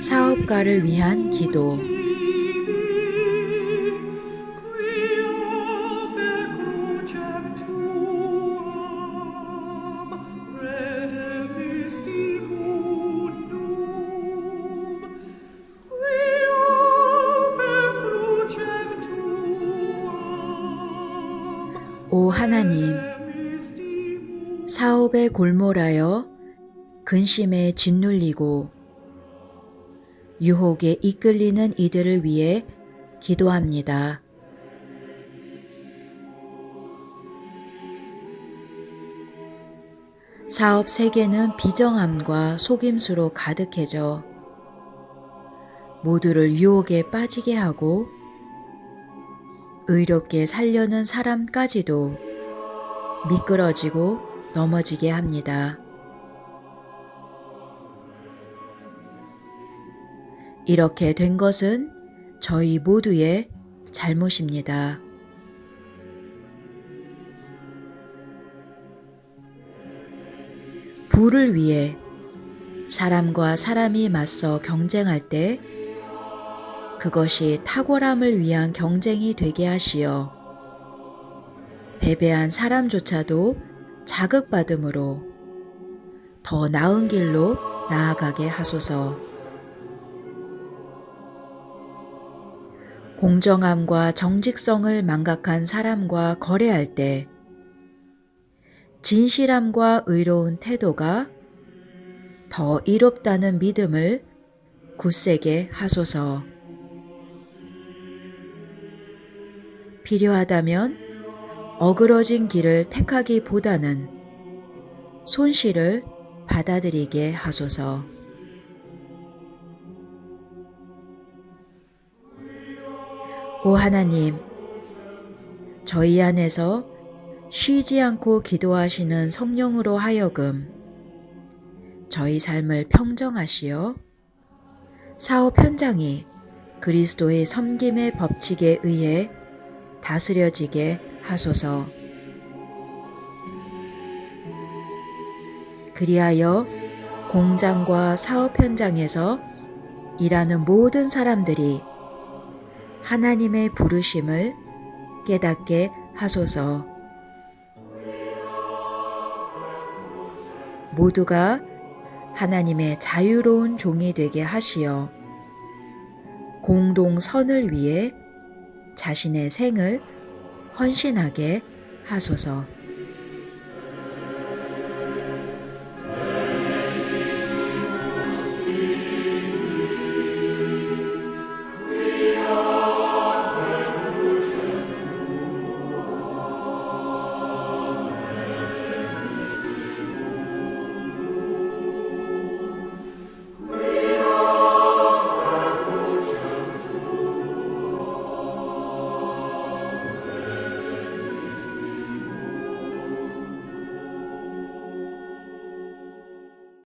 사업가를 위한 기도. 오 하나님 사업에 골몰하여 근심에 짓눌리고 유혹에 이끌리는 이들을 위해 기도합니다. 사업 세계는 비정함과 속임수로 가득해져 모두를 유혹에 빠지게 하고 의롭게 살려는 사람까지도 미끄러지고 넘어지게 합니다. 이렇게 된 것은 저희 모두의 잘못입니다. 부를 위해 사람과 사람이 맞서 경쟁할 때 그것이 탁월함을 위한 경쟁이 되게 하시어 배배한 사람조차도 자극받음으로 더 나은 길로 나아가게 하소서. 공정함과 정직성을 망각한 사람과 거래할 때 진실함과 의로운 태도가 더 이롭다는 믿음을 굳세게 하소서. 필요하다면 어그러진 길을 택하기보다는 손실을 받아들이게 하소서. 오 하나님, 저희 안에서 쉬지 않고 기도하시는 성령으로 하여금 저희 삶을 평정하시어 사업 현장이 그리스도의 섬김의 법칙에 의해 다스려지게 하소서. 그리하여 공장과 사업 현장에서 일하는 모든 사람들이 하나님의 부르심을 깨닫게 하소서. 모두가 하나님의 자유로운 종이 되게 하시어 공동 선을 위해 자신의 생을 헌신하게 하소서.